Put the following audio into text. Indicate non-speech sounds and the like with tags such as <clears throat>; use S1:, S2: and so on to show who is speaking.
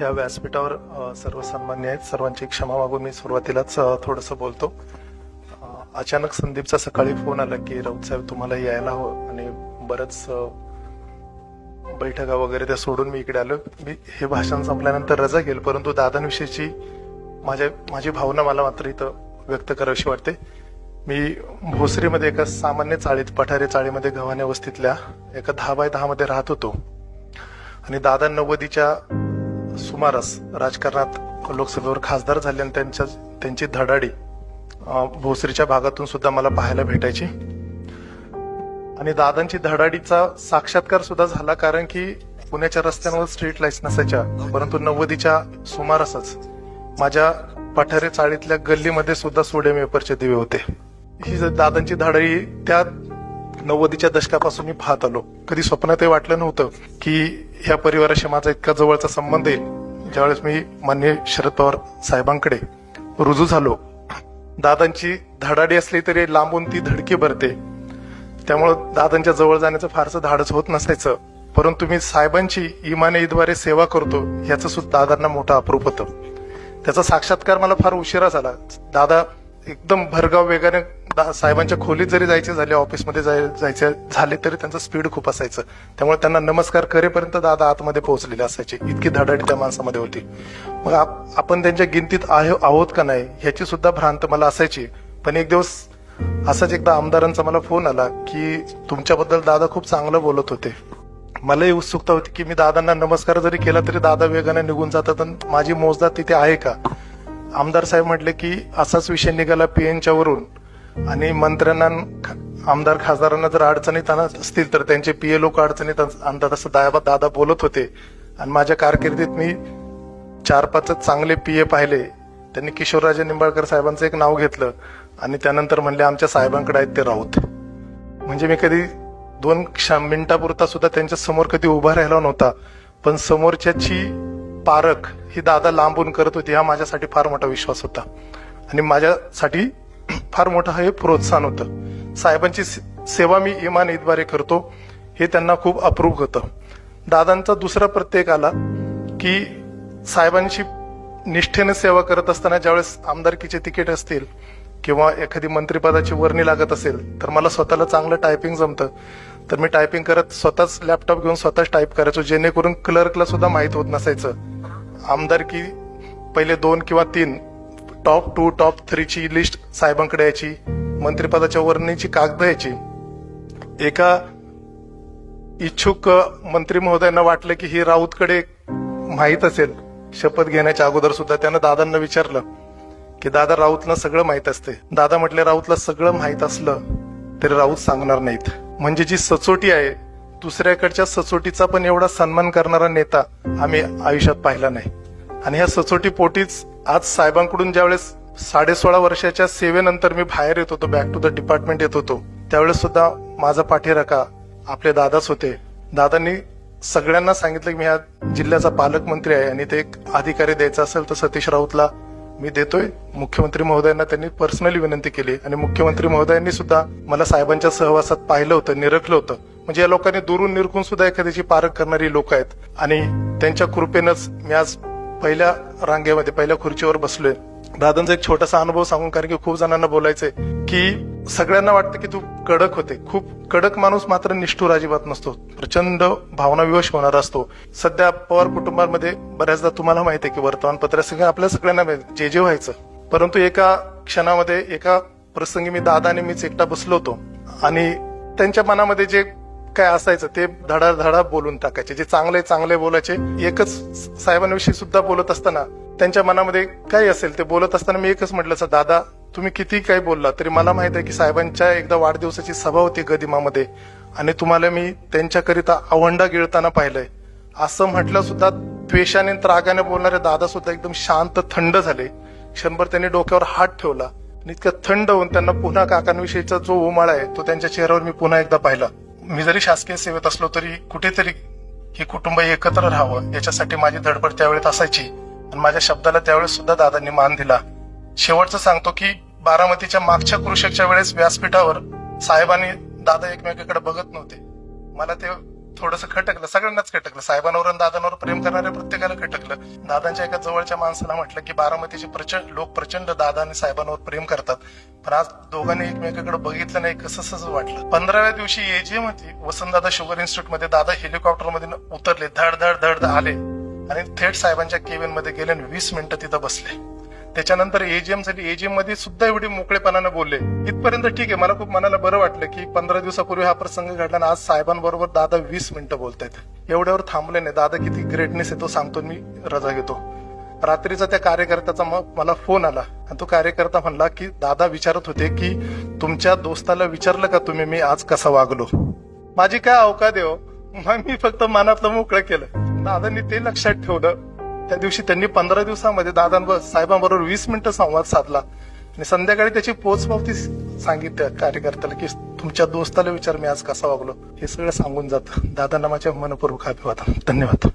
S1: या व्यासपीठावर सर्वसन्मान्य सर्व सन्मान्य आहेत. सर्वांची क्षमा मागून मी सुरुवातीलाच थोडंसं बोलतो. अचानक संदीपचा सकाळी फोन आला की राऊत साहेब तुम्हाला यायला हवं. आणि बरंच बैठका वगैरे त्या सोडून मी इकडे आलो. मी हे भाषण संपल्यानंतर रजा घेईल परंतु दादांविषयीची माझ्या माझी भावना मला मात्र इथं व्यक्त करावीशी वाटते. मी भोसरीमध्ये एका सामान्य चाळीत पठारे चाळीमध्ये गव्हाणे वस्तीतल्या एका दहा बाय दहा मध्ये राहत होतो. आणि दादा नव्वदीच्या सुमारास राजकारणात लोकसभेवर खासदार झाले आणि त्यांच्या त्यांची धडाडी भोसरीच्या भागातून सुद्धा मला पाहायला भेटायची. आणि दादांची धडाडीचा साक्षात्कार सुद्धा झाला कारण की पुण्याच्या रस्त्यांवर स्ट्रीट लाईट्स नसायच्या परंतु नव्वदीच्या सुमारासच माझ्या पठारे चाळीतल्या गल्लीमध्ये सुद्धा सोडियम वेपरचे दिवे होते. ही दादांची धडाडी त्या नव्वदीच्या दशकापासून मी पाहत आलो. कधी स्वप्नातही वाटलं नव्हतं की ह्या परिवाराशी माझा इतका जवळचा संबंध येईल. ज्यावेळेस मी मान्य शरद पवार साहेबांकडे रुजू झालो. दादांची धडाडी असली तरी लांबून ती धडकी भरते. त्यामुळं दादांच्या जवळ जाण्याचं फारसं धाडस होत नसायचं. परंतु मी साहेबांची इमानेद्वारे सेवा करतो याचं सुद्धा दादांना मोठं अप्रूप होतं. त्याचा साक्षात्कार मला फार उशिरा झाला. दादा एकदम भरगाव वेगाने दा- साहेबांच्या खोलीत जरी जायचे झाले ऑफिसमध्ये जाय- जायचे झाले तरी त्यांचं स्पीड खूप असायचं. त्यामुळे त्यांना नमस्कार करेपर्यंत दादा आतमध्ये पोहोचलेले असायचे. इतकी धडाडी त्या माणसामध्ये होती. मग आप- आपण त्यांच्या गिनतीत आहोत का नाही ह्याची सुद्धा भ्रांत मला असायची. पण एक दिवस असाच एकदा आमदारांचा मला फोन आला की तुमच्याबद्दल दादा खूप चांगलं बोलत होते. मलाही उत्सुकता होती की मी दादांना नमस्कार जरी केला तरी दादा वेगाने निघून जातात आणि माझी मोजदाद तिथे आहे का? आमदार साहेब म्हटले की असाच विषय निघाला पीएनच्या वरून. आणि मंत्र्यांना आमदार खासदारांना जर अडचणीत आणत असतील तर त्यांचे पीए लोक अडचणीत आणतात असं दादा दादा बोलत होते. आणि माझ्या कारकिर्दीत मी चार पाच चांगले पीए पाहिले. त्यांनी किशोरराजे निंबाळकर साहेबांचं एक नाव घेतलं. आणि त्यानंतर म्हणले आमच्या साहेबांकडे आहेत ते राऊत. म्हणजे मी कधी दोन क्ष- मिनिटापुरता सुद्धा त्यांच्यासमोर कधी उभा राहिला नव्हता. पण समोरच्याची पारख ही दादा लांबून करत होती हा माझ्यासाठी फार मोठा विश्वास होता. आणि माझ्यासाठी <clears throat> फार मोठं हे प्रोत्साहन होतं. साहेबांची से- सेवा मी इमान ईदद्वारे करतो हे त्यांना खूप अप्रूप होतं. दादांचा दुसरा प्रत्येक आला की साहेबांशी निष्ठेने सेवा करत असताना ज्यावेळेस आमदारकीचे तिकीट असतील किंवा एखादी मंत्रिपदाची वर्णी लागत असेल तर मला स्वतःला चांगलं टायपिंग जमतं. तर मी टायपिंग करत स्वतःच लॅपटॉप घेऊन स्वतःच टाईप करायचो जेणेकरून क्लर्कला सुद्धा माहीत होत नसायचं. आमदारकी पहिले दोन किंवा तीन टॉप टू टॉप थ्रीची लिस्ट साहेबांकडे यायची मंत्रिपदाच्या वर्णीची कागद यायची. एका इच्छुक मंत्री महोदयांना वाटलं की ही राऊतकडे माहीत असेल शपथ घेण्याच्या अगोदर सुद्धा त्यानं दादांना विचारलं की दादा राऊतला सगळं माहीत असते. दादा म्हटले राऊतला सगळं माहीत असलं तरी राऊत सांगणार नाहीत. म्हणजे जी सचोटी आहे दुसऱ्याकडच्या सचोटीचा पण एवढा सन्मान करणारा नेता आम्ही आयुष्यात पाहिला नाही. आणि ह्या सचोटी पोटीच आज साहेबांकडून ज्यावेळेस साडे सोळा वर्षाच्या सेवेनंतर मी बाहेर येत होतो बॅक टू द डिपार्टमेंट येत होतो त्यावेळेस सुद्धा माझा पाठीराखा आपले दादाच होते. दादांनी सगळ्यांना सांगितलं की मी ह्या जिल्ह्याचा पालकमंत्री आहे आणि ते एक अधिकारी द्यायचा असेल तर सतीश राऊतला मी देतोय. मुख्यमंत्री महोदयांना त्यांनी पर्सनली विनंती केली. आणि मुख्यमंत्री महोदयांनी सुद्धा मला साहेबांच्या सहवासात पाहिलं होतं निरखलं होतं. म्हणजे या लोकांनी दुरून निरखून सुद्धा एखाद्याची पारख करणारी लोक आहेत. आणि त्यांच्या कृपेनंच मी आज पहिल्या रांगेमध्ये पहिल्या खुर्चीवर बसलोय. दादांचा एक छोटासा अनुभव सांगून कारण की खूप जणांना बोलायचंय की सगळ्यांना वाटतं की तू कडक होते. खूप कडक माणूस मात्र निष्ठूर अजिबात नसतो. प्रचंड भावनाविवश होणारा असतो. सध्या पवार कुटुंबामध्ये बऱ्याचदा तुम्हाला माहिती आहे की वर्तमानपत्र सगळं आपल्या सगळ्यांना जे जे व्हायचं. परंतु एका क्षणामध्ये एका प्रसंगी मी दादा आणि मीच एकटा बसलो होतो. आणि त्यांच्या मनामध्ये जे काय असायचं ते धडा धडा बोलून टाकायचे. जे चांगले चांगले बोलायचे एकच साहेबांविषयी सुद्धा बोलत असताना त्यांच्या मनामध्ये काही असेल ते बोलत असताना मी एकच म्हटलं "सर, दादा तुम्ही किती काही बोलला तरी मला माहीत आहे की साहेबांच्या एकदा वाढदिवसाची सभा होती गदिमामध्ये. आणि तुम्हाला मी त्यांच्याकरिता आवंडा गिळताना पाहिलंय. असं म्हटलं सुद्धा द्वेषाने त्रागाने बोलणारे दादा सुद्धा एकदम शांत थंड झाले. क्षणभर त्यांनी डोक्यावर हात ठेवला. आणि इतकं थंड होऊन त्यांना पुन्हा काकांविषयीचा जो उमाळा आहे तो त्यांच्या चेहऱ्यावर मी पुन्हा एकदा पाहिला. मी जरी शासकीय सेवेत असलो तरी कुठेतरी हे कुटुंब एकत्र राहावं याच्यासाठी माझी धडपड त्यावेळेस असायची. आणि माझ्या शब्दाला त्यावेळेस सुद्धा दादांनी मान दिला. शेवटचं सांगतो की बारामतीच्या मागच्या कृषकच्या वेळेस व्यासपीठावर साहेबांनी दादा एकमेकाकडे बघत नव्हते. मला ते थोडस खटकलं सगळ्यांनाच खटकलं. साहेबांवर आणि दादांवर प्रेम करणाऱ्या प्रत्येकाला खटकलं. दादांच्या एका जवळच्या माणसाला म्हटलं की बारामतीचे प्रचंड लोक प्रचंड दादा आणि साहेबांवर प्रेम करतात. पण आज दोघांनी एकमेकाकडे बघितलं नाही कसं कसं वाटलं. पंधराव्या दिवशी एजीएम होती वसंतदादा शुगर इन्स्टिट्यूटमध्ये दादा हेलिकॉप्टरमध्ये उतरले धड धड धड आले. आणि थेट साहेबांच्या केबिनमध्ये गेले आणि वीस मिनिटं तिथं बसले. त्याच्यानंतर एजीएमसाठी एजीएममध्ये सुद्धा एवढी मोकळेपणाने बोलले. इथपर्यंत ठीक आहे मला खूप मनाला बरं वाटलं की पंधरा दिवसापूर्वी हा प्रसंग घडला आणि आज साहेबांबरोबर दादा वीस मिनिटं बोलतायत. एवढ्यावर थांबले नाही. दादा किती ग्रेटनेस आहे तो सांगतो मी रजा घेतो. रात्रीचा त्या कार्यकर्त्याचा मग मला फोन आला आणि तो कार्यकर्ता म्हणला की दादा विचारत होते की तुमच्या दोस्ताला विचारलं का तुम्ही? मी आज कसा वागलो? माझी काय अवकाद आहे हो. मग मी फक्त मनातलं मोकळं केलं. दादांनी ते लक्षात ठेवलं. त्या दिवशी त्यांनी पंधरा दिवसामध्ये दादांवर साहेबांबरोबर वीस मिनिटं संवाद साधला. आणि संध्याकाळी त्याची पोचपावती सांगितल्या कार्यकर्त्याला की तुमच्या दोस्ताला विचार मी आज कसा वागलो? हे सगळं सांगून जातं. दादांना माझ्या मनपूर्वक अभिवादन. धन्यवाद.